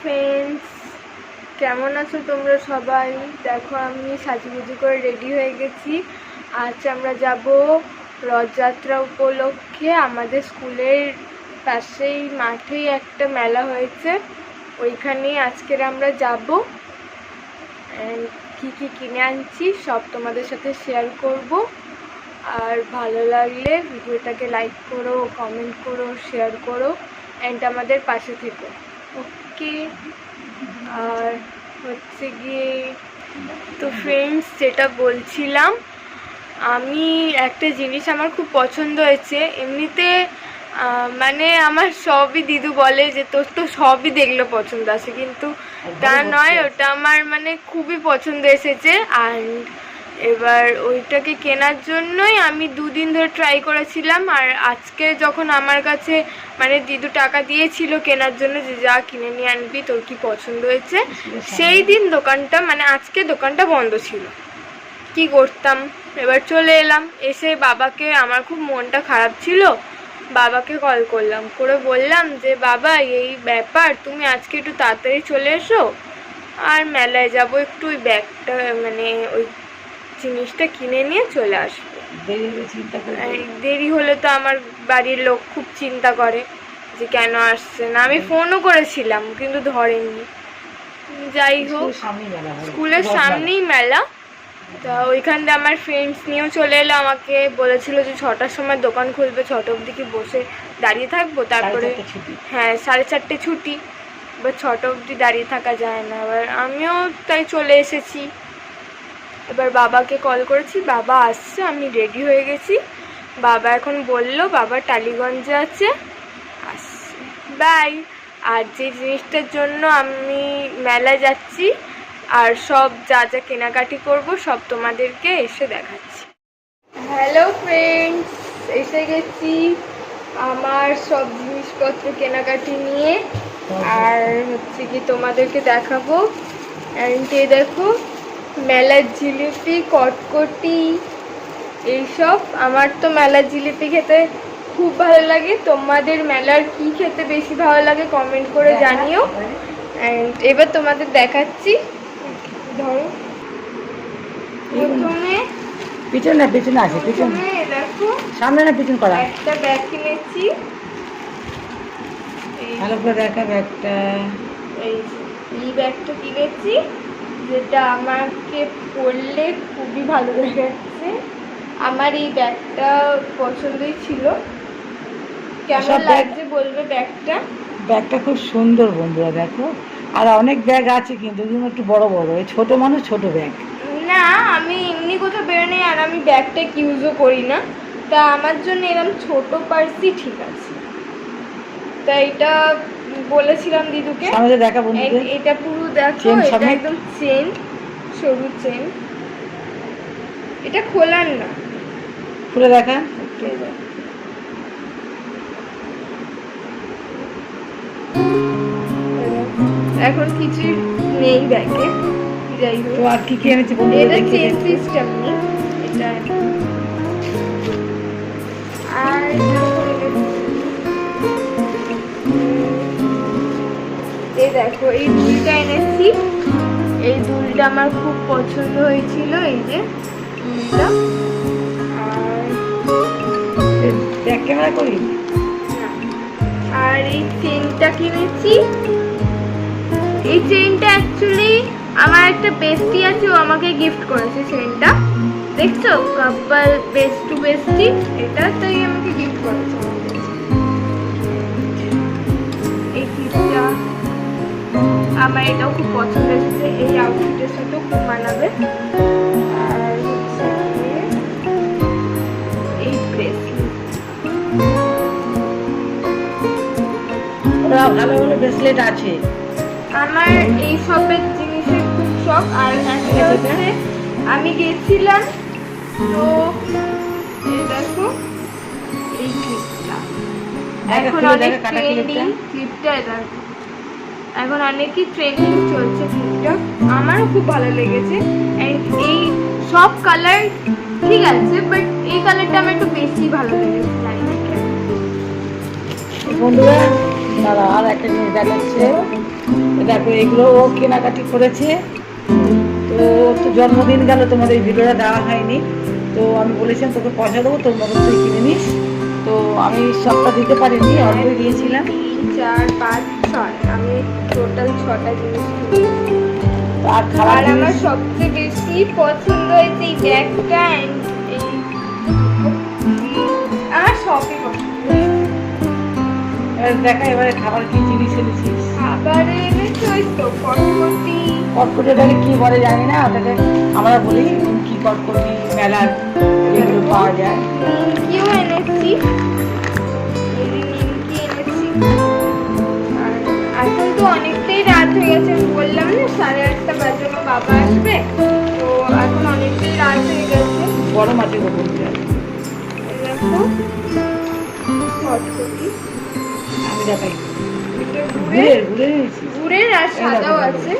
Friends কেমন আছো তোমরা সবাই? দেখো, আমি সাজুগুজু করে রেডি হয়ে গেছি। আজ আমরা যাব রথযাত্রা উপলক্ষে। আমাদের স্কুলের পাশেই, মাঠেই একটা মেলা হয়েছে। ওইখানেই আজকের আমরা যাব। কি কি কিনে আনছি, সব তোমাদের সাথে শেয়ার করব। আর ভালো লাগলে ভিডিওটাকে লাইক করো কমেন্ট করো শেয়ার করো। অ্যান্ড আমাদের পাশে থেকো। ওকে। আর হচ্ছে গিয়ে তো ফ্রেন্ডস যেটা বলছিলাম আমি একটা জিনিস আমার খুব পছন্দ হয়েছে। এমনিতে মানে আমার সবই দিদু বলে যে তোর তো সবই দেখলে পছন্দ আছে কিন্তু তা নয় ওটা আমার মানে খুবই পছন্দ এসেছে। অ্যান্ড এবার ওইটাকে কেনার জন্যই আমি দুদিন ধরে ট্রাই করেছিলাম, আর আজকে যখন আমার কাছে মানে দিদু টাকা দিয়েছিল কেনার জন্য যে যা কিনে নিয়ে আনবি, তোর কি পছন্দ হয়েছে? সেই দিন দোকানটা মানে আজকে দোকানটা বন্ধ ছিল। কি করতাম? এবার চলে এলাম, এসে বাবাকে, আমার খুব মনটা খারাপ ছিল, বাবাকে কল করলাম। করে বললাম যে, বাবা, এই ব্যাপার, তুমি আজকে একটু তাড়াতাড়ি চলে এসো, আর মেলায় যাব একটু ওই ব্যাগটা মানে ওই জিনিসটা কিনে নিয়ে চলে আসব। দেরি হলে তো আমার বাড়ির লোক খুব চিন্তা করে যে কেন আসছে না। আমি ফোনও করেছিলাম কিন্তু ধরেনি যাই হোক স্কুলের সামনেই মেলা। তা ওইখান দিয়ে আমার ফ্রেন্ডস নিয়েও চলে এলো আমাকে বলেছিল যে ছটার সময় দোকান খুলবে ছটা অবধি কি বসে দাঁড়িয়ে থাকব? তারপরে হ্যাঁ সাড়ে চারটে ছুটি। এবার ছটা অবধি দাঁড়িয়ে থাকা যায় না। এবার আমিও তাই চলে এসেছি। এবার বাবাকে কল করেছি, বাবা আসছে, আমি রেডি হয়ে গেছি। বাবা এখন বলল, বাবা টালিগঞ্জে আছে। আসছে। বাই আর যে জিনিসটার জন্য আমি মেলা যাচ্ছি, আর সব যা যা কেনাকাটি করব, সব তোমাদেরকে এসে দেখাচ্ছি। হ্যালো ফ্রেন্ডস এসে গেছি আমার সব জিনিসপত্র কেনাকাটি নিয়ে। আর হচ্ছে কি তোমাদেরকে দেখাবো। অ্যান্ড এ দেখো মেলার জিলিপি কটকটি এইসব। আমার তো মেলার জিলিপি খেতে খুব ভালো লাগে। তোমাদের মেলার কি খেতে বেশি ভালো লাগে কমেন্ট করে জানিও। অ্যান্ড এবার তোমাদের দেখাচ্ছি। ধরো। প্রথমে পিছন না পিছনে আছে পিছন। দেখো সামনে না পিছন করা। একটা ব্যাগ কিনেছি। ভালো করে দেখা ব্যাগটা এই এই ব্যাগটা কিনেছি। যেটা আমাকে পরলে খুবই ভালো দেখাচ্ছে আমার এই ব্যাগটা পছন্দই ছিল। কেমন ব্যাগ- লাগছে বলবে ব্যাগটা? ব্যাগটা খুব সুন্দর বন্ধুরা দেখো। আর অনেক ব্যাগ আছে কিন্তু একটু বড় বড়। এই ছোট মানুষ ছোট ব্যাগ। না আমি এমনি কোথাও বেরোনি আর আমি ব্যাগটা ইউজও করি না। তা আমার জন্য এরকম ছোট পার্সই ঠিক আছে। তা এটা বলেছিলাম দিদুকে। সামনে দেখা বন্ধুদের এটা পুরো দেখো এটা একদম চেন সরু চেন এটা খোলার না। খুলে দেখা এখন কিছু নেই ব্যাগে। যাই তো হোক আর কি কি এনেছে বন্ধুদের এটা চেন সিস্টেম নেই। এটা আর এই দেখো এই দুলটা এনেছি। এই দুলটা আমার খুব পছন্দ হয়েছিল এই যে দুলটা আর ক্যামেরা করি? আর এই চেনটা কিনেছি। এই চেনটা অ্যাকচুয়ালি আমার একটা বেস্টি আছে ও আমাকে গিফট করেছে চেনটা দেখছ? কাপ্পাল বেস্ট টু বেস্টি এটা তাই আমাকে গিফট করেছে। আমার এটাও খুব পছন্দ এসেছে এই আউটফিটের সাথেও খুব মানাবে। আর হচ্ছে গিয়ে এই ব্রেসলেট আছে? আমার এই সবের জিনিসের খুব শখ। আর একটা হচ্ছে আমি গেছিলাম তো দেখো এই ক্লিপটা এখন অনেক ট্রেন্ডিং ক্লিপটা এটা এখন অনেকই ট্রেন্ডিং চলছে ক্লিপটা আমারও খুব ভালো লেগেছে। অ্যান্ড এই সব কালার ঠিক আছে বাট এই কালারটা আমার একটু বেশি ভালো লেগেছে বন্ধুরা আর একটা জিনিস দেখাচ্ছে। দেখো এগুলো ও কেনাকাটি করেছে। তো তো জন্মদিন গেল তোমাদের ভিডিওটা দেওয়া হয়নি। তো আমি বলেছিলাম তোকে পয়সা দেবো তোর মতো তুই কিনে নিস। তো আমি সবটা দিতে পারিনি অল্পই দিয়েছিলাম। তিন চার পাঁচ ছয় আমি টোটাল ছটা জিনিস আর আমার সবচেয়ে বেশি পছন্দ হয়েছে এই ব্যাগটা সবই। এবার দেখা এবারে খাবার কি জিনিস এনেছিস? খাবার এনেছে ওই তো কটকটি। কটকটিটাকে কি বলে জানি না ওটাকে আমরা বলি কি কটকটি মেলার এগুলো পাওয়া যায়। নিমকিও এনেছি। নিমকি এনেছি। আর এখন তো অনেকটাই রাত হয়ে গেছে আমি বললাম না সাড়ে আটটা বাজে আমার বাবা আসবে। তো এখন অনেকটাই রাত হয়ে গেছে। গরম আছে ঘুরে আর সাদাও আছে।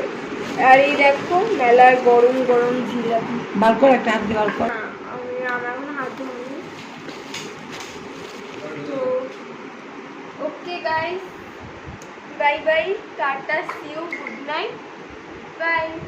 আর এই দেখো মেলার গরম গরম জিলাপি বার কর একটা হাত দিয়ে বার কর আমি আমার এখন হাত তো okay guys bye bye tata see you good night bye